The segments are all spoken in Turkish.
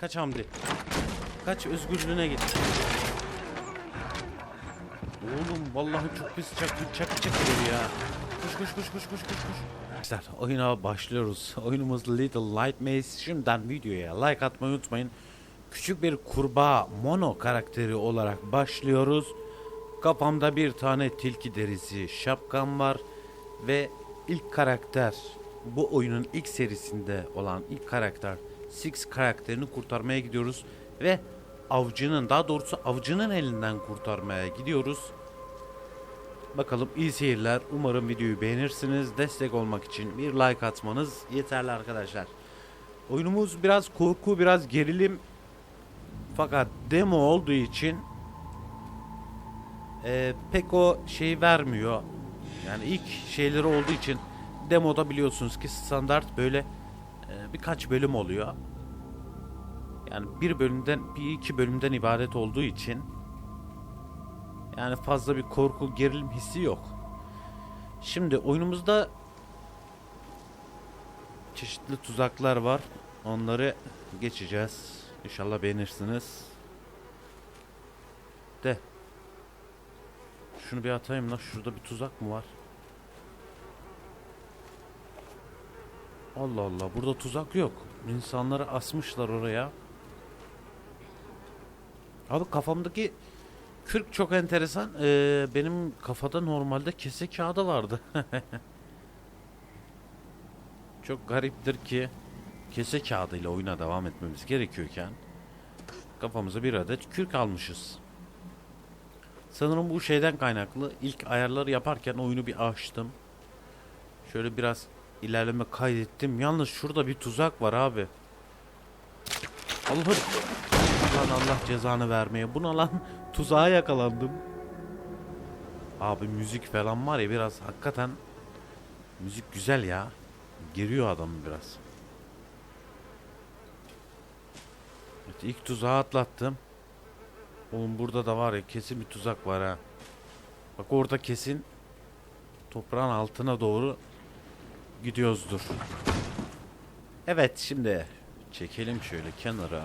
Kaç Hamdi. Kaç özgürlüğüne git. Oğlum vallahi çok pis çak çak çak ya. Koş koş koş koş koş koş koş. Arkadaşlar oyuna başlıyoruz. Oyunumuz Little Light Maze. Şimdiden videoya like atmayı unutmayın. Küçük bir kurbağa mono karakteri olarak başlıyoruz. Kafamda bir tane tilki derisi şapkam var ve ilk karakter bu oyunun ilk serisinde olan ilk karakter Six karakterini kurtarmaya gidiyoruz ve avcının daha doğrusu avcının elinden kurtarmaya gidiyoruz. Bakalım iyi seyirler. Umarım videoyu beğenirsiniz. Destek olmak için bir like atmanız yeterli arkadaşlar. Oyunumuz biraz korku, biraz gerilim. Fakat demo olduğu için e, pek o şey vermiyor. Yani ilk şeyleri olduğu için demoda biliyorsunuz ki standart böyle e, birkaç bölüm oluyor. Yani bir bölümden bir iki bölümden ibaret olduğu için yani fazla bir korku gerilim hissi yok. Şimdi oyunumuzda çeşitli tuzaklar var. Onları geçeceğiz. İnşallah beğenirsiniz. De. Şunu bir atayım lan. Şurada bir tuzak mı var? Allah Allah. Burada tuzak yok. İnsanları asmışlar oraya. Abi kafamdaki kürk çok enteresan. Ee, benim kafada normalde kese kağıdı vardı. çok gariptir ki kese kağıdıyla oyuna devam etmemiz gerekiyorken kafamıza bir adet kürk almışız. Sanırım bu şeyden kaynaklı. İlk ayarları yaparken oyunu bir açtım. Şöyle biraz ilerleme kaydettim. Yalnız şurada bir tuzak var abi. Allah'ım. Lan Allah cezanı vermeye. Buna lan tuzağa yakalandım. Abi müzik falan var ya biraz hakikaten müzik güzel ya. Geriyor adamı biraz. Evet, ilk tuzağa atlattım. Oğlum burada da var ya kesin bir tuzak var ha. Bak orada kesin toprağın altına doğru gidiyoruzdur. Evet şimdi çekelim şöyle kenara.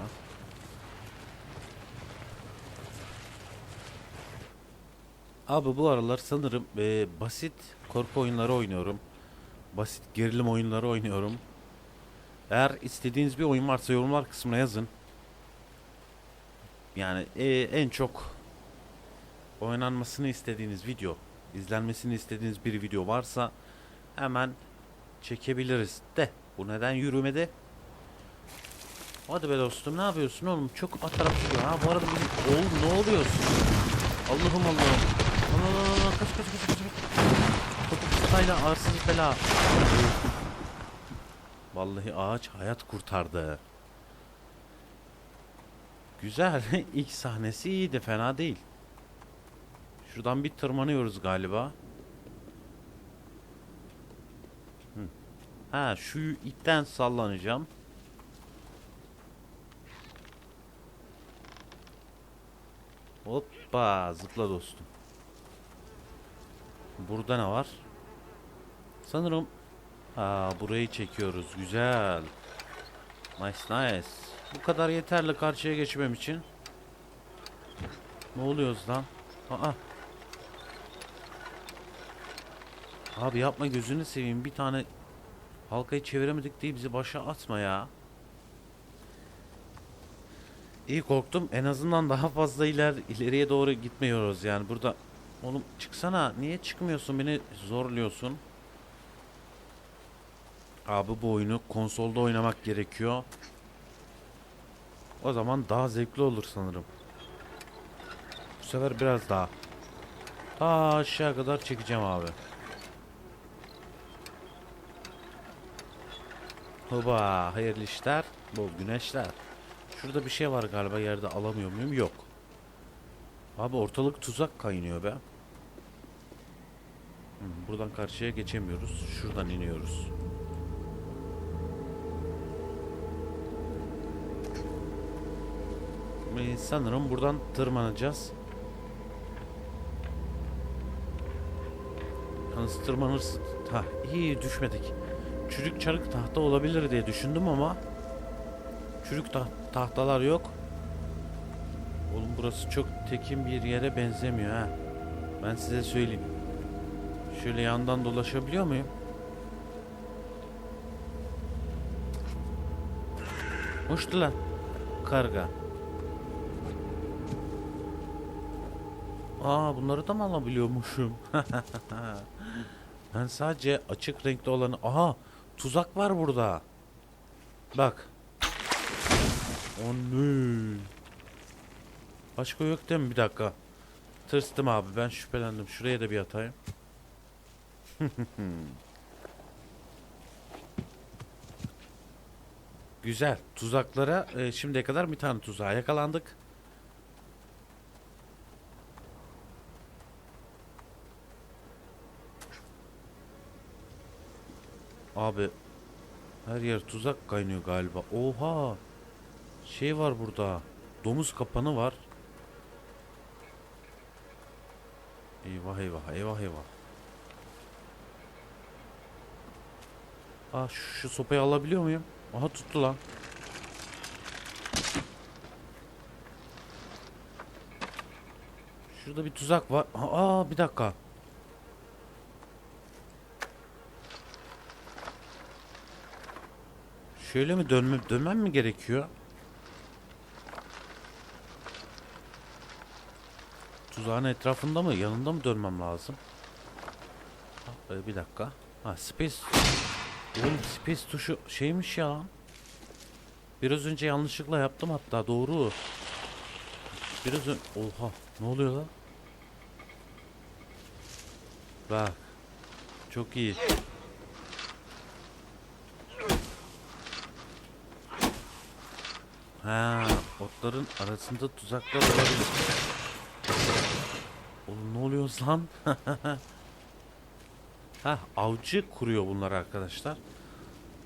Abi bu aralar sanırım e, basit korku oyunları oynuyorum. Basit gerilim oyunları oynuyorum. Eğer istediğiniz bir oyun varsa yorumlar kısmına yazın. Yani e, en çok oynanmasını istediğiniz video, izlenmesini istediğiniz bir video varsa hemen çekebiliriz de. Bu neden yürümedi? Hadi be dostum ne yapıyorsun oğlum? Çok atarap çıkıyor. Ha bu arada bizim... Oğlum ne oluyorsun? Allah'ım Allah'ım. Kaç kaç kaç kaç. Topuk arsız bela. Vallahi ağaç hayat kurtardı. Güzel. İlk sahnesi iyiydi. Fena değil. Şuradan bir tırmanıyoruz galiba. Ha şu ipten sallanacağım. Hoppa zıpla dostum. Burada ne var? Sanırım Aa burayı çekiyoruz. Güzel. Nice nice. Bu kadar yeterli karşıya geçmem için. Ne oluyoruz lan? Aa. Abi yapma gözünü seveyim. Bir tane halkayı çeviremedik diye bizi başa atma ya. İyi korktum. En azından daha fazla iler ileriye doğru gitmiyoruz yani. Burada oğlum çıksana. Niye çıkmıyorsun? Beni zorluyorsun. Abi bu oyunu konsolda oynamak gerekiyor. O zaman daha zevkli olur sanırım. Bu sefer biraz daha. Ta aşağı kadar çekeceğim abi. Hoba hayırlı işler, bol güneşler. Şurada bir şey var galiba yerde alamıyor muyum? Yok. Abi ortalık tuzak kaynıyor be. Buradan karşıya geçemiyoruz. Şuradan iniyoruz. Sanırım buradan tırmanacağız. Yalnız tırmanırız. Ha iyi düşmedik. Çürük çarık tahta olabilir diye düşündüm ama çürük taht tahtalar yok. Oğlum burası çok tekin bir yere benzemiyor ha. Ben size söyleyeyim. Şöyle yandan dolaşabiliyor muyum? Hoştu lan. Karga. Aa bunları da mı alabiliyormuşum? ben sadece açık renkli olanı... Aha tuzak var burada. Bak. Onu. Başka yok değil mi? Bir dakika. Tırstım abi ben şüphelendim. Şuraya da bir atayım. Güzel. Tuzaklara e, şimdiye kadar bir tane tuzağa yakalandık. Abi her yer tuzak kaynıyor galiba. Oha. Şey var burada. Domuz kapanı var. Eyvah eyvah eyvah eyvah. Aa şu, şu sopayı alabiliyor muyum? Aha tuttu lan. Şurada bir tuzak var. Aa bir dakika. Şöyle mi dönmem, dönmem mi gerekiyor? Tuzağın etrafında mı? Yanında mı dönmem lazım? E, bir dakika. Ha space. Oğlum space tuşu şeymiş ya. Biraz önce yanlışlıkla yaptım hatta doğru. Biraz ön... Oha ne oluyor lan? Bak. Çok iyi. Ha, otların arasında tuzaklar olabilir. Oğlum ne oluyor lan? ha, avcı kuruyor bunlar arkadaşlar.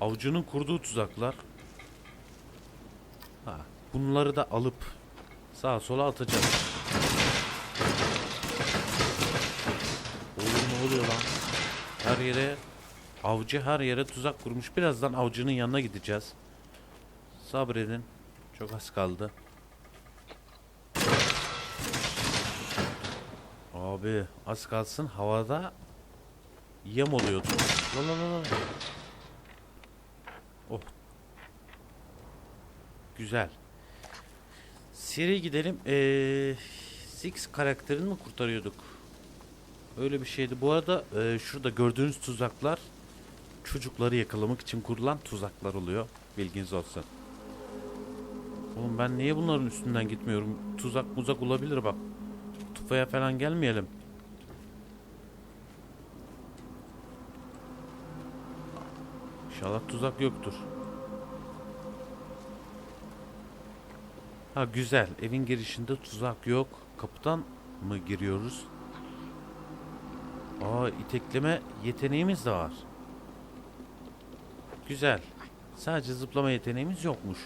Avcının kurduğu tuzaklar. Ha, bunları da alıp sağa sola atacağız. Oğlum ne oluyor lan? Her yere avcı her yere tuzak kurmuş. Birazdan avcının yanına gideceğiz. Sabredin. Çok az kaldı. Abi az kalsın havada yem oluyordu. La la la la. Oh. Güzel. Seri gidelim. Ee, Six karakterini mi kurtarıyorduk? Öyle bir şeydi. Bu arada e, şurada gördüğünüz tuzaklar çocukları yakalamak için kurulan tuzaklar oluyor. Bilginiz olsun. Oğlum ben niye bunların üstünden gitmiyorum? Tuzak muzak olabilir bak. Tufaya falan gelmeyelim. İnşallah tuzak yoktur. Ha güzel. Evin girişinde tuzak yok. Kapıdan mı giriyoruz? Aa itekleme yeteneğimiz de var. Güzel. Sadece zıplama yeteneğimiz yokmuş.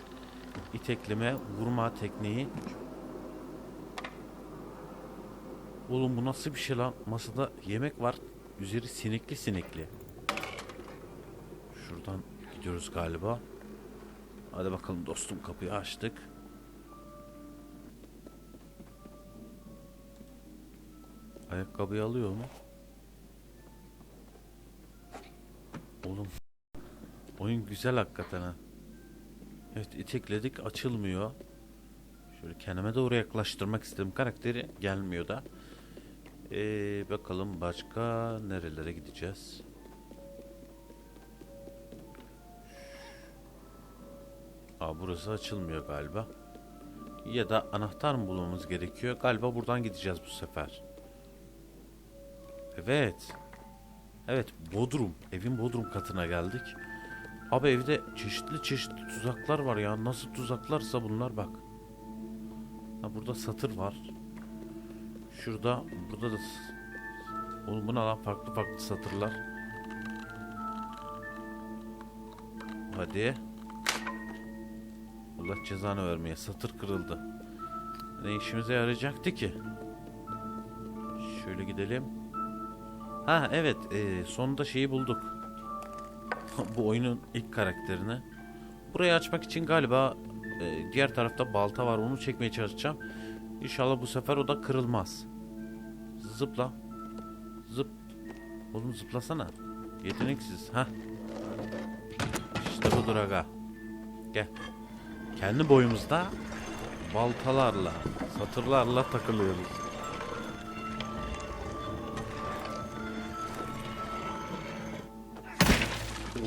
İtekleme, vurma tekniği. Oğlum bu nasıl bir şey lan? Masada yemek var. Üzeri sinekli sinekli. Şuradan gidiyoruz galiba. Hadi bakalım dostum kapıyı açtık. Ayakkabıyı alıyor mu? Oğlum oyun güzel hakikaten ha. Evet itekledik açılmıyor. Şöyle kendime doğru yaklaştırmak istedim karakteri gelmiyor da. Ee, bakalım başka nerelere gideceğiz. Aa, burası açılmıyor galiba. Ya da anahtar mı bulmamız gerekiyor? Galiba buradan gideceğiz bu sefer. Evet. Evet Bodrum. Evin Bodrum katına geldik. Abi evde çeşitli çeşitli tuzaklar var ya. Nasıl tuzaklarsa bunlar bak. Ha burada satır var. Şurada burada da Oğlum bu ne farklı farklı satırlar. Hadi. Allah cezanı vermeye satır kırıldı. Ne işimize yarayacaktı ki? Şöyle gidelim. Ha evet e, sonunda şeyi bulduk. bu oyunun ilk karakterini. Burayı açmak için galiba e, diğer tarafta balta var. Onu çekmeye çalışacağım. İnşallah bu sefer o da kırılmaz. Zıpla. Zıp. Oğlum zıplasana. Yeteneksiz. Ha. İşte budur aga. Gel. Kendi boyumuzda baltalarla, satırlarla takılıyoruz.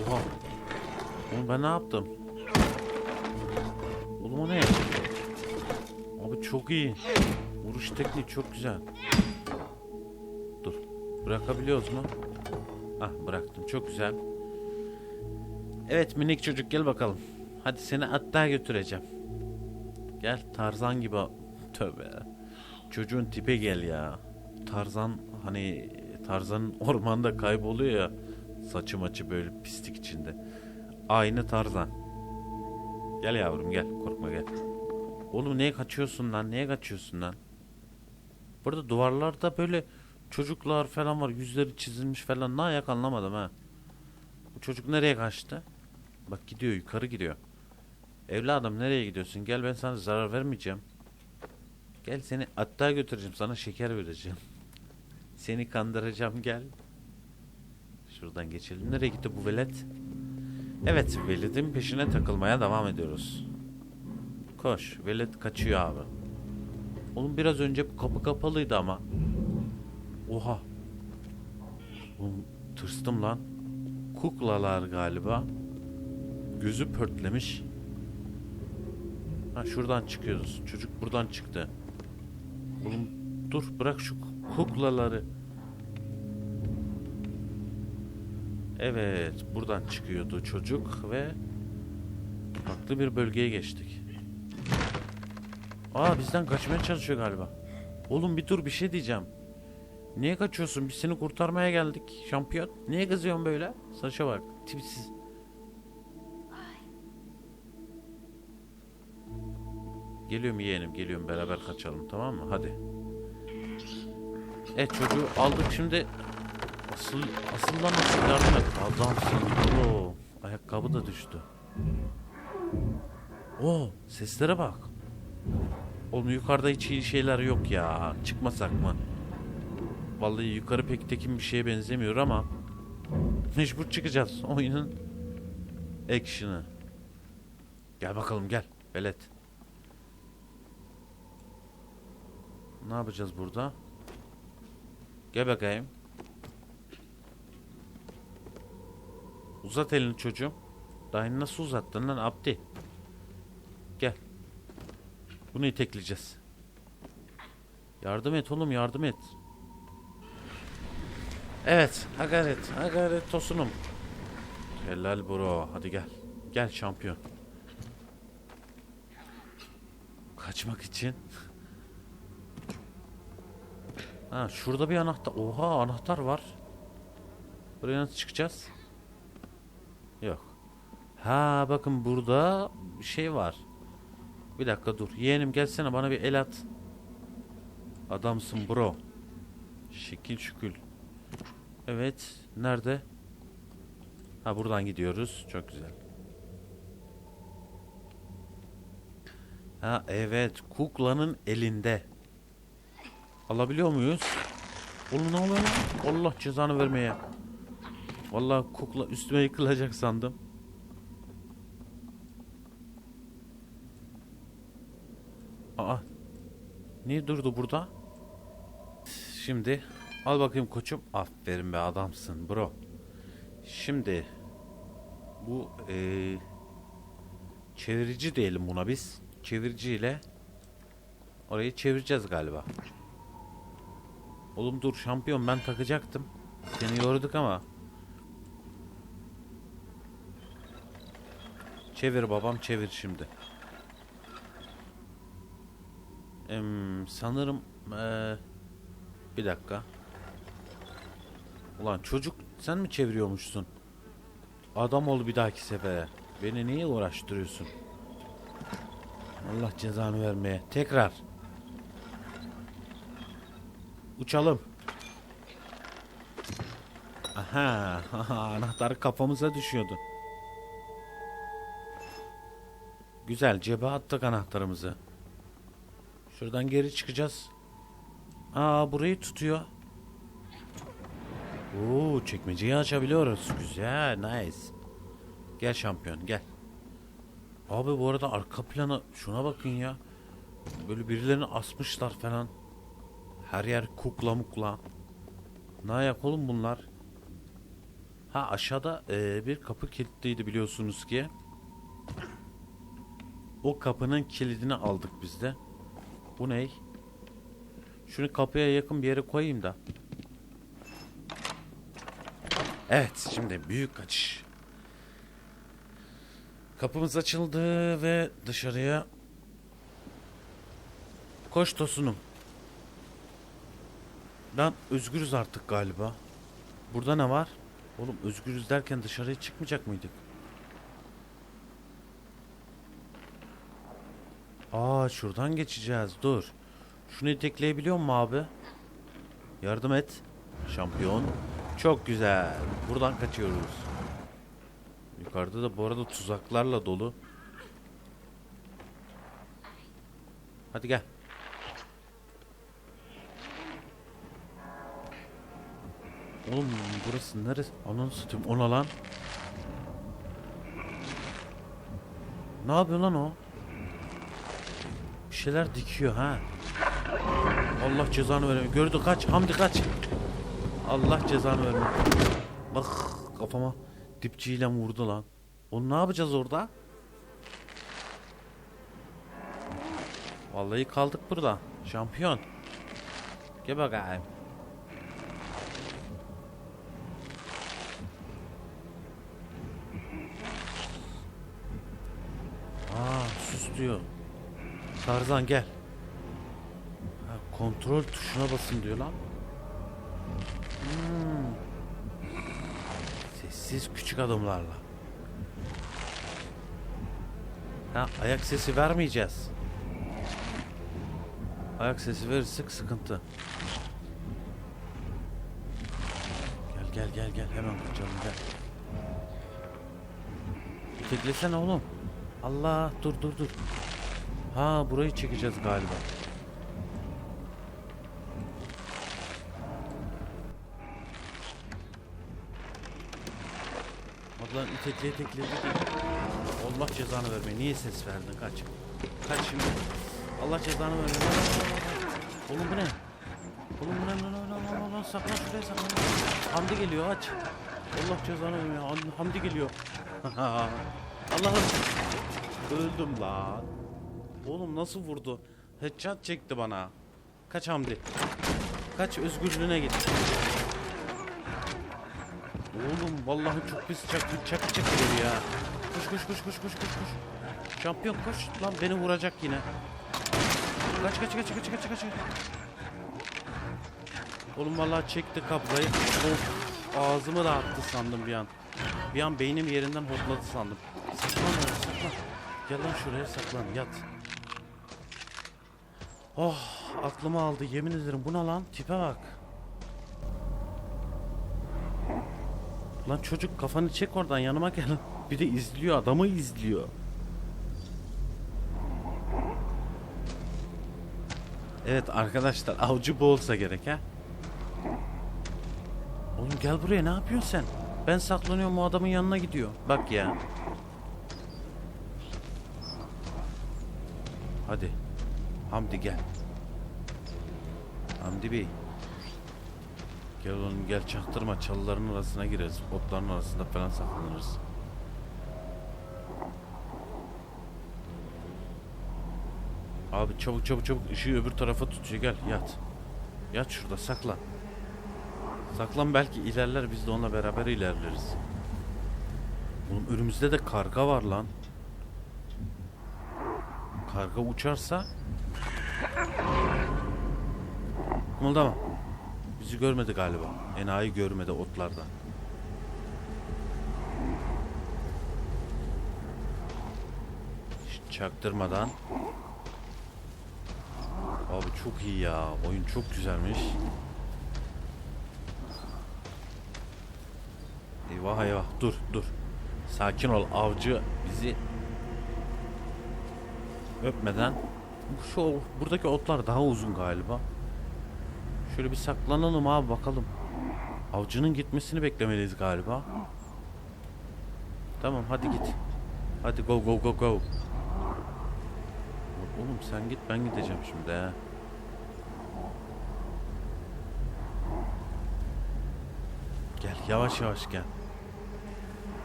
Oha. Oğlum ben ne yaptım? Oğlum o ne? Abi çok iyi. Vuruş tekniği çok güzel. Bırakabiliyoruz mu? Ah bıraktım. Çok güzel. Evet minik çocuk gel bakalım. Hadi seni hatta götüreceğim. Gel Tarzan gibi. Tövbe. Çocuğun tipe gel ya. Tarzan hani Tarzan ormanda kayboluyor ya. Saçı maçı böyle pislik içinde. Aynı Tarzan. Gel yavrum gel. Korkma gel. Oğlum neye kaçıyorsun lan? Neye kaçıyorsun lan? Burada duvarlarda böyle çocuklar falan var. Yüzleri çizilmiş falan. Ne ayak anlamadım ha. Bu çocuk nereye kaçtı? Bak gidiyor yukarı gidiyor. Evladım nereye gidiyorsun? Gel ben sana zarar vermeyeceğim. Gel seni hatta götüreceğim. Sana şeker vereceğim. Seni kandıracağım gel. Şuradan geçelim. Nereye gitti bu velet? Evet, veletin peşine takılmaya devam ediyoruz. Koş, velet kaçıyor abi. Oğlum biraz önce bu kapı kapalıydı ama. Oha. Oğlum tırstım lan. Kuklalar galiba. Gözü pörtlemiş. Ha şuradan çıkıyoruz. Çocuk buradan çıktı. Oğlum dur bırak şu kuklaları. Evet, buradan çıkıyordu çocuk ve farklı bir bölgeye geçtik. Aa bizden kaçmaya çalışıyor galiba. Oğlum bir dur bir şey diyeceğim. Niye kaçıyorsun? Biz seni kurtarmaya geldik şampiyon. Niye kızıyorsun böyle? Saça bak, tipsiz. Geliyorum yeğenim, geliyorum beraber kaçalım tamam mı? Hadi. Evet çocuğu aldık şimdi Asıl, asıl lan asıl yardım et. Adamsın bro. Ayakkabı da düştü. Oo, seslere bak. Oğlum yukarıda hiç iyi şeyler yok ya. Çıkmasak mı? Vallahi yukarı pek tekin bir şeye benzemiyor ama mecbur çıkacağız. Oyunun action'ı. Gel bakalım gel. Velet. Ne yapacağız burada? Gel bakayım. Uzat elini çocuğum. Daha nasıl uzattın lan Abdi? Gel. Bunu itekleyeceğiz. Yardım et oğlum yardım et. Evet. Hagaret. Hagaret tosunum. Helal bro. Hadi gel. Gel şampiyon. Kaçmak için. Ha şurada bir anahtar. Oha anahtar var. Buraya nasıl çıkacağız? Yok. Ha bakın burada şey var. Bir dakika dur. Yeğenim gelsene bana bir el at. Adamsın bro. Şekil şükül. Evet. Nerede? Ha buradan gidiyoruz. Çok güzel. Ha evet. Kuklanın elinde. Alabiliyor muyuz? Oğlum ne oluyor? Allah cezanı vermeye. Vallahi kukla üstüme yıkılacak sandım. Aa. Niye durdu burada? Şimdi al bakayım koçum. Aferin be adamsın bro. Şimdi bu eee çevirici diyelim buna biz. Çeviriciyle orayı çevireceğiz galiba. Oğlum dur şampiyon ben takacaktım. Seni yorduk ama Çevir babam çevir şimdi. Em, sanırım eee, bir dakika. Ulan çocuk sen mi çeviriyormuşsun? Adam ol bir dahaki sefere. Beni niye uğraştırıyorsun? Allah cezanı vermeye. Tekrar. Uçalım. Aha, anahtar kafamıza düşüyordu. Güzel cebe attık anahtarımızı. Şuradan geri çıkacağız. Aa burayı tutuyor. Oo çekmeceyi açabiliyoruz. Güzel nice. Gel şampiyon gel. Abi bu arada arka plana şuna bakın ya. Böyle birilerini asmışlar falan. Her yer kukla mukla. Ne ayak oğlum bunlar? Ha aşağıda eee, bir kapı kilitliydi biliyorsunuz ki. O kapının kilidini aldık biz de. Bu ney? Şunu kapıya yakın bir yere koyayım da. Evet şimdi büyük kaçış. Kapımız açıldı ve dışarıya koş tosunum. Lan özgürüz artık galiba. Burada ne var? Oğlum özgürüz derken dışarıya çıkmayacak mıydık? Aa şuradan geçeceğiz. Dur. Şunu itekleyebiliyor mu abi? Yardım et. Şampiyon. Çok güzel. Buradan kaçıyoruz. Yukarıda da bu arada tuzaklarla dolu. Hadi gel. Oğlum burası neresi? Ananı satayım ona lan. Ne yapıyor lan o? Bir şeyler dikiyor ha. Allah cezanı vermiyor. Gördü kaç. Hamdi kaç. Allah cezanı vermiyor. Bak kafama dipçiyle vurdu lan. Onu ne yapacağız orada? Vallahi kaldık burada. Şampiyon. Gel bakayım. Aa sus diyor. Tarzan gel. Ha, kontrol tuşuna basın diyor lan. Sessiz küçük adımlarla. Ha ayak sesi vermeyeceğiz. Ayak sesi verirsek sıkıntı. Gel gel gel gel hemen kaçalım gel. Teklesene oğlum. Allah dur dur dur. Ha burayı çekeceğiz galiba. Bak lan itekle itekle itekle. Allah cezanı verme. Niye ses verdin? Kaç. Kaç şimdi. Allah cezanı verme. Oğlum bu ne? Oğlum bu ne? Lan lan lan lan lan saklan şuraya saklan. Hamdi geliyor aç. Allah cezanı verme. Ham- Hamdi geliyor. Allah'ım. Öldüm lan. Oğlum nasıl vurdu? Headshot çekti bana. Kaç Hamdi. Kaç özgürlüğüne git. Oğlum vallahi çok pis çak çak çak geliyor ya. Koş koş koş koş koş koş koş. Şampiyon koş lan beni vuracak yine. Kaç kaç kaç kaç kaç kaç. Oğlum vallahi çekti kabzayı. Of ağzımı da attı sandım bir an. Bir an beynim yerinden hopladı sandım. Saklan lan saklan. Gel lan şuraya saklan yat. Oh aklımı aldı yemin ederim bu ne lan tipe bak. Lan çocuk kafanı çek oradan yanıma gel. Bir de izliyor adamı izliyor. Evet arkadaşlar avcı bu olsa gerek ha. Oğlum gel buraya ne yapıyorsun sen? Ben saklanıyorum o adamın yanına gidiyor. Bak ya. Hadi. Hamdi gel. Hamdi Bey. Gel oğlum gel çaktırma çalıların arasına gireriz. Otların arasında falan saklanırız. Abi çabuk çabuk çabuk ışığı öbür tarafa tutuyor gel yat. Yat şurada saklan. Saklan belki ilerler biz de onunla beraber ilerleriz. Oğlum önümüzde de karga var lan. Karga uçarsa Kımıldama. Bizi görmedi galiba. Enayi görmedi otlarda. Çaktırmadan. Abi çok iyi ya. Oyun çok güzelmiş. Eyvah eyvah. Dur dur. Sakin ol. Avcı bizi Öpmeden. Şu buradaki otlar daha uzun galiba. Şöyle bir saklanalım abi bakalım. Avcının gitmesini beklemeliyiz galiba. Tamam hadi git. Hadi go go go go. Oğlum sen git ben gideceğim şimdi he. Gel yavaş yavaş gel.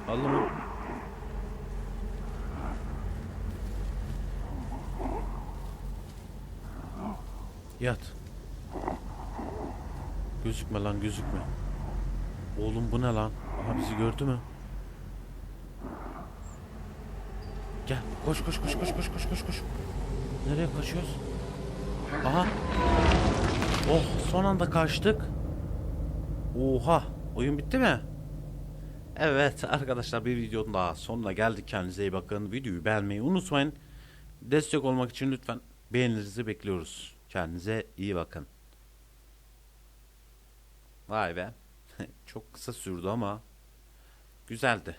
Allah'ım. Yat. Gözükme lan gözükme. Oğlum bu ne lan? Aha bizi gördü mü? Gel koş koş koş koş koş koş koş koş. Nereye kaçıyoruz? Aha. Oh son anda kaçtık. Oha oyun bitti mi? Evet arkadaşlar bir videonun daha sonuna geldik. Kendinize iyi bakın. Videoyu beğenmeyi unutmayın. Destek olmak için lütfen beğenilerinizi bekliyoruz. Kendinize iyi bakın. Vay be. Çok kısa sürdü ama güzeldi.